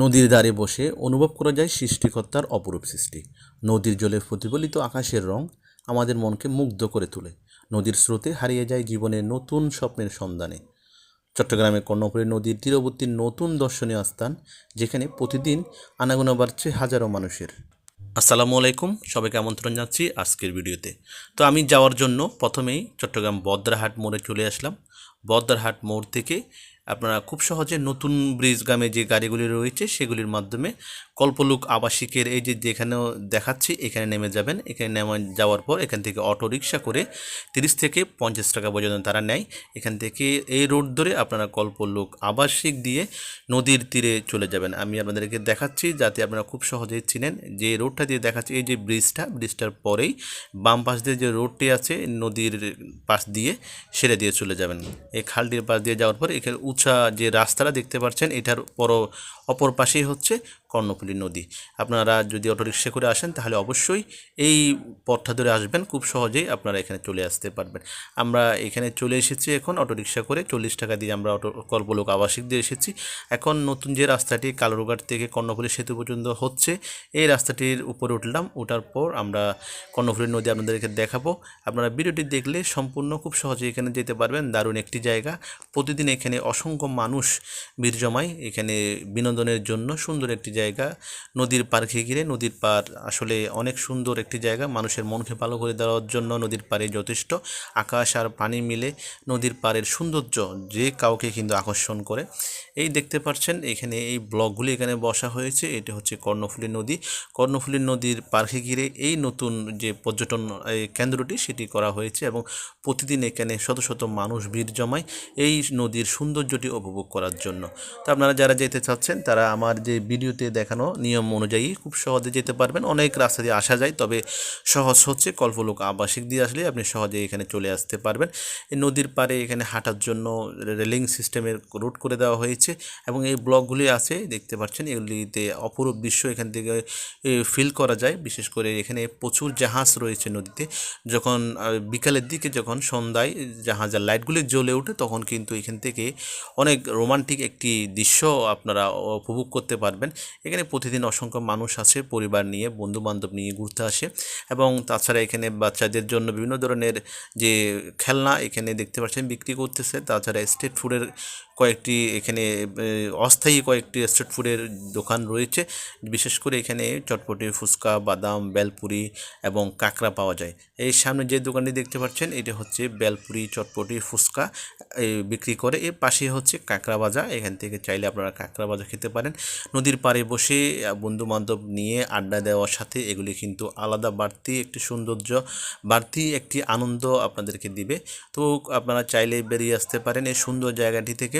নদীর ধারে বসে অনুভব করা যায় সৃষ্টিকর্তার অপরূপ সৃষ্টি। নদীর জলে প্রতিফলিত আকাশের রং আমাদের মনকে মুগ্ধ করে তোলে। নদীর স্রোতে হারিয়ে যায় জীবনের নতুন স্বপ্নের সন্ধানে। চট্টগ্রামের কর্ণপুরী নদীর তীরবর্তী নতুন দর্শনীয় স্থান, যেখানে প্রতিদিন আনাগোনা বাড়ছে হাজারো মানুষের। আসসালামু আলাইকুম, সবাইকে আমন্ত্রণ জানাচ্ছি আজকের ভিডিওতে। তো আমি যাওয়ার জন্য প্রথমেই চট্টগ্রাম বদ্রাহাট মোড়ে চলে আসলাম। বদ্রাহাট মোড় থেকে আপনারা খুব সহজে নতুন ব্রিজগামে যে গাড়িগুলি রয়েছে সেগুলির মাধ্যমে কল্পলুক আবাসিকের এই যে যেখানেও দেখাচ্ছি, এখানে নেমে যাবেন। এখানে নেমে যাওয়ার পর এখান থেকে অটো রিক্সা করে তিরিশ থেকে পঞ্চাশ টাকা পর্যন্ত তারা নেয়। এখান থেকে এই রোড ধরে আপনারা কল্পলুক আবাসিক দিয়ে নদীর তীরে চলে যাবেন। আমি আপনাদেরকে দেখাচ্ছি যাতে আপনারা খুব সহজেই চিনেন যে রোডটা দিয়ে দেখাচ্ছি, এই যে ব্রিজটা, ব্রিজটার পরেই বাম পাশ দিয়ে যে রোডটি আছে, নদীর পাশ দিয়ে সেরে দিয়ে চলে যাবেন। এই খালটির পাশ দিয়ে যাওয়ার পর এখানে উঁচা যে রাস্তাটা দেখতে পাচ্ছেন, এটার পর অপর পাশেই হচ্ছে কর্ণফুলী নদী। আপনারা যদি অটোরিক্সা করে আসেন, তাহলে অবশ্যই এই পথটা ধরে আসবেন। খুব সহজেই আপনারা এখানে চলে আসতে পারবেন। আমরা এখানে চলে এসেছি এখন অটোরিক্সা করে। চল্লিশ টাকা দিয়ে আমরা অটো, কল্পলোক আবাসিক দিয়ে এসেছি। এখন নতুন যে রাস্তাটি কালুরঘাট থেকে কর্ণফুলী সেতু পর্যন্ত হচ্ছে, এই রাস্তাটির উপরে উঠলাম। ওঠার পর আমরা কর্ণফুলী নদী আপনাদেরকে দেখাবো। আপনারা ভিডিওটি দেখলে সম্পূর্ণ খুব সহজে এখানে যেতে পারবেন। দারুণ একটি জায়গা। প্রতিদিন এখানে অসংখ্য মানুষ ভিড় জমায়। এখানে বিনোদনের জন্য সুন্দর একটি জায়গা। নদীর পার্কে ঘিরে নদীর পার আসলে অনেক সুন্দর একটি জায়গা। মানুষের মনকে ভালো করে দেওয়ার জন্য নদীর পাড়ে যথেষ্ট। আকাশ আর পানি মিলে নদীর পাড়ের সৌন্দর্য যে কাউকে কিন্তু আকর্ষণ করে। এই দেখতে পাচ্ছেন, এখানে এই ব্লকগুলি এখানে বসা হয়েছে। এটি হচ্ছে কর্ণফুলী নদী। কর্ণফুলী নদীর পার্কে ঘিরে এই নতুন যে পর্যটন কেন্দ্রটি, সেটি করা হয়েছে এবং প্রতিদিন এখানে শত শত মানুষ ভিড় জমায় এই নদীর সৌন্দর্যটি উপভোগ করার জন্য। তো আপনারা যারা যেতে চাচ্ছেন, তারা আমার যে ভিডিওতে দেখানো নিয়ম অনুযায়ী খুব সহজে যেতে পারবেন। অনেক রাস্তা দিয়ে আসা যায়, তবে সহজ হচ্ছে কল্পলোক আবাসিক দিয়ে আসলে আপনি সহজে এখানে চলে আসতে পারবেন। নদীর পাড়ে এখানে হাঁটার জন্য রেলিং সিস্টেমের রুট করে দেওয়া হয়েছে এবং এই ব্লকগুলি আছে, দেখতে পাচ্ছেন এগুলিতে অপরূপ দৃশ্য এখান থেকে ফিল করা যায়। বিশেষ করে এখানে প্রচুর জাহাজ রয়েছে নদীতে। যখন বিকালের দিকে যখন সন্ধ্যায় জাহাজের লাইটগুলি জ্বলে ওঠে, তখন কিন্তু এখান থেকে অনেক রোমান্টিক একটি দৃশ্য আপনারা উপভোগ করতে পারবেন। এখানে প্রতিদিন অসংখ্য মানুষ আসে পরিবার নিয়ে বন্ধু বান্ধব নিয়ে ঘুরতে আসে এবং তাছাড়া এখানে বাচ্চাদের জন্য বিভিন্ন ধরনের যে খেলনা এখানে দেখতে পাচ্ছেন বিক্রি করতেছে। তাছাড়া স্ট্রিট ফুডের কয়েকটি এখানে অস্থায়ী কয়েকটি স্ট্রিট ফুডের দোকান রয়েছে। বিশেষ করে এখানে চটপটি, ফুচকা, বাদাম, বেলপুরি এবং কাঁকড়া পাওয়া যায়। এই সামনে যে দোকানটি দেখতে পাচ্ছেন, এটা হচ্ছে বেলপুরি, চটপটি, ফুচকা বিক্রি করে। এর পাশে হচ্ছে কাঁকড়া বাজা এখান থেকে চাইলে আপনারা কাঁকড়া বাজা খেতে পারেন। নদীর পাড়ে বসে বন্ধু বান্ধব নিয়ে আড্ডা দেওয়ার সাথে এগুলি কিন্তু আলাদা বাড়তি একটি সৌন্দর্য, বাড়তি একটি আনন্দ আপনাদেরকে দিবে। তো আপনারা চাইলে বেরিয়ে আসতে পারেন এই সুন্দর জায়গাটি থেকে।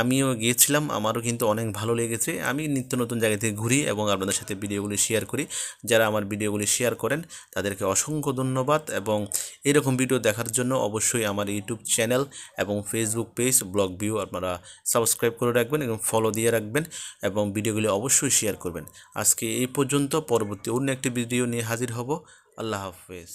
আমিও গিয়েছিলাম, আমারও কিন্তু অনেক ভালো লেগেছে। আমি নিত্য নতুন জায়গা থেকে ঘুরি এবং আপনাদের সাথে ভিডিওগুলি শেয়ার করি। যারা আমার ভিডিওগুলি শেয়ার করেন, তাদেরকে অসংখ্য ধন্যবাদ এবং এরকম ভিডিও দেখার জন্য অবশ্যই আমার ইউটিউব চ্যানেল এবং ফেসবুক পেজ ব্লগ ভিউ আপনারা সাবস্ক্রাইব করে রাখবেন এবং ফলো দিয়ে রাখবেন এবং ভিডিওগুলি অবশ্যই শেয়ার করবেন। আজকে এই পর্যন্ত, পরবর্তী অন্য একটি ভিডিও নিয়ে হাজির হব। আল্লাহ হাফেজ।